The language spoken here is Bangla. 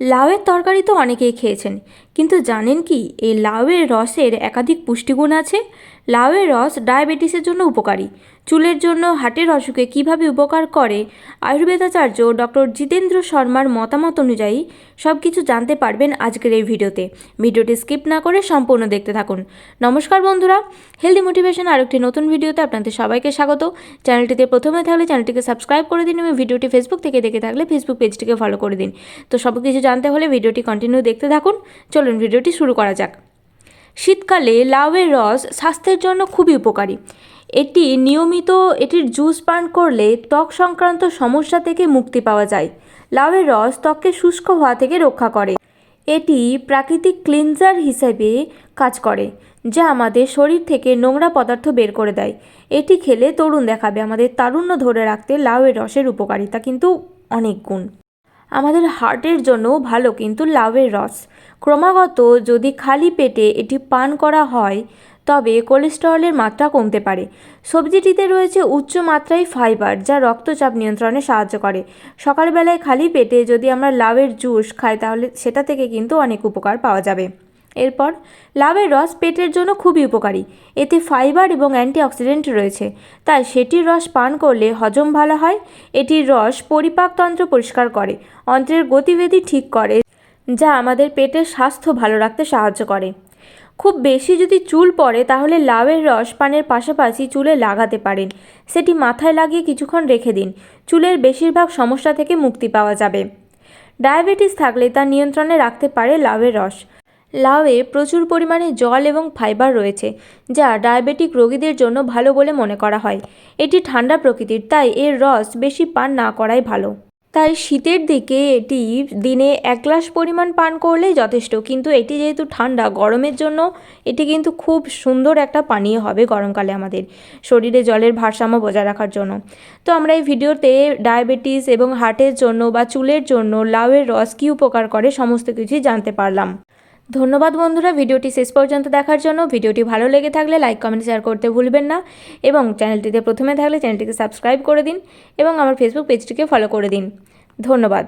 লাউয়ের তরকারি তো অনেকেই খেয়েছেন। কিন্তু জানেন কি, এই লাউয়ের রসের একাধিক পুষ্টিগুণ আছে? লাউয়ের রস ডায়াবেটিসের জন্য উপকারী। চুলের জন্য হাটের অসুখে কীভাবে উপকার করে? আয়ুর্বেদাচার্য ডক্টর জিতেন্দ্র শর্মার মতামত অনুযায়ী সব কিছু জানতে পারবেন আজকের এই ভিডিওতে। ভিডিওটি স্কিপ না করে সম্পূর্ণ দেখতে থাকুন। নমস্কার বন্ধুরা হেলদি মোটিভেশন আর একটি নতুন ভিডিওতে আপনাদের সবাইকে স্বাগত। চ্যানেলটিতে প্রথমে থাকলে চ্যানেলটিকে সাবস্ক্রাইব করে দিন এবং ভিডিওটি ফেসবুক থেকে দেখে থাকলে ফেসবুক পেজটিকে ফলো করে দিন। তো সব কিছু জানতে হলে ভিডিওটি কন্টিনিউ দেখতে থাকুন। চলুন ভিডিওটি শুরু করা যাক। শীতকালে লাউয়ের রস স্বাস্থ্যের জন্য খুবই উপকারী। এটি নিয়মিত এটির জুস পান করলে ত্বক সংক্রান্ত সমস্যা থেকে মুক্তি পাওয়া যায়। লাউয়ের রস ত্বককে শুষ্ক হওয়া থেকে রক্ষা করে। এটি প্রাকৃতিক ক্লিনজার হিসেবে কাজ করে, যা আমাদের শরীর থেকে নোংরা পদার্থ বের করে দেয়। এটি খেলে তরুণ দেখাবে। আমাদের তারুণ্য ধরে রাখতে লাউয়ের রসের উপকারিতা কিন্তু অনেক গুণ। আমাদের হার্টের জন্যও ভালো, কিন্তু লাউয়ের রস। ক্রমাগত যদি খালি পেটে এটি পান করা হয়, তবে কোলেস্টেরলের মাত্রা কমতে পারে। সবজিটিতে রয়েছে উচ্চ মাত্রায় ফাইবার, যা রক্তচাপ নিয়ন্ত্রণে সাহায্য করে। সকালবেলায় খালি পেটে যদি আমরা লাউয়ের জুস খাই, তাহলে সেটা থেকে কিন্তু অনেক উপকার পাওয়া যাবে। এরপর, লাভের রস পেটের জন্য খুবই উপকারী। এতে ফাইবার এবং অ্যান্টিঅক্সিডেন্ট রয়েছে। তাই সেটির রস পান করলে হজম ভালো হয়, এটির রস পরিপাকতন্ত্র পরিষ্কার করে, অন্ত্রের গতিবিধি ঠিক করে, যা আমাদের পেটের স্বাস্থ্য ভালো রাখতে সাহায্য করে। খুব বেশি যদি চুল পড়ে, তাহলে লাউয়ের রস পানের পাশাপাশি চুলে লাগাতে পারেন। সেটি মাথায় লাগিয়ে কিছুক্ষণ রেখে দিন। চুলের বেশিরভাগ সমস্যা থেকে মুক্তি পাওয়া যাবে। ডায়াবেটিস থাকলে তা নিয়ন্ত্রণে রাখতে পারে লাউয়ের রস। লাউয়ে প্রচুর পরিমাণে জল এবং ফাইবার রয়েছে, যা ডায়াবেটিক রোগীদের জন্য ভালো বলে মনে করা হয়। এটি ঠান্ডা প্রকৃতির, তাই এর রস বেশি পান না করাই ভালো। তাই শীতের দিকে এটি দিনে এক গ্লাস পরিমাণ পান করলেই যথেষ্ট, কিন্তু এটি যেহেতু ঠান্ডা, গরমের জন্য এটি কিন্তু খুব সুন্দর একটা পানীয় হবে গরমকালে আমাদের শরীরে জলের ভারসাম্য বজায় রাখার জন্য। তো আমরা এই ভিডিওতে ডায়াবেটিস এবং হার্টের জন্য বা চুলের জন্য লাউয়ের রস কী উপকার করে সমস্ত কিছুই জানতে পারলাম। ধন্যবাদ বন্ধুরা, ভিডিওটি শেষ পর্যন্ত দেখার জন্য। ভিডিওটি ভালো লেগে থাকলে লাইক কমেন্ট শেয়ার করতে ভুলবেন না। এবং চ্যানেলটিতে প্রথমে থাকলে চ্যানেলটিকে সাবস্ক্রাইব করে দিন এবং আমার ফেসবুক পেজটিকে ফলো করে দিন। ধন্যবাদ।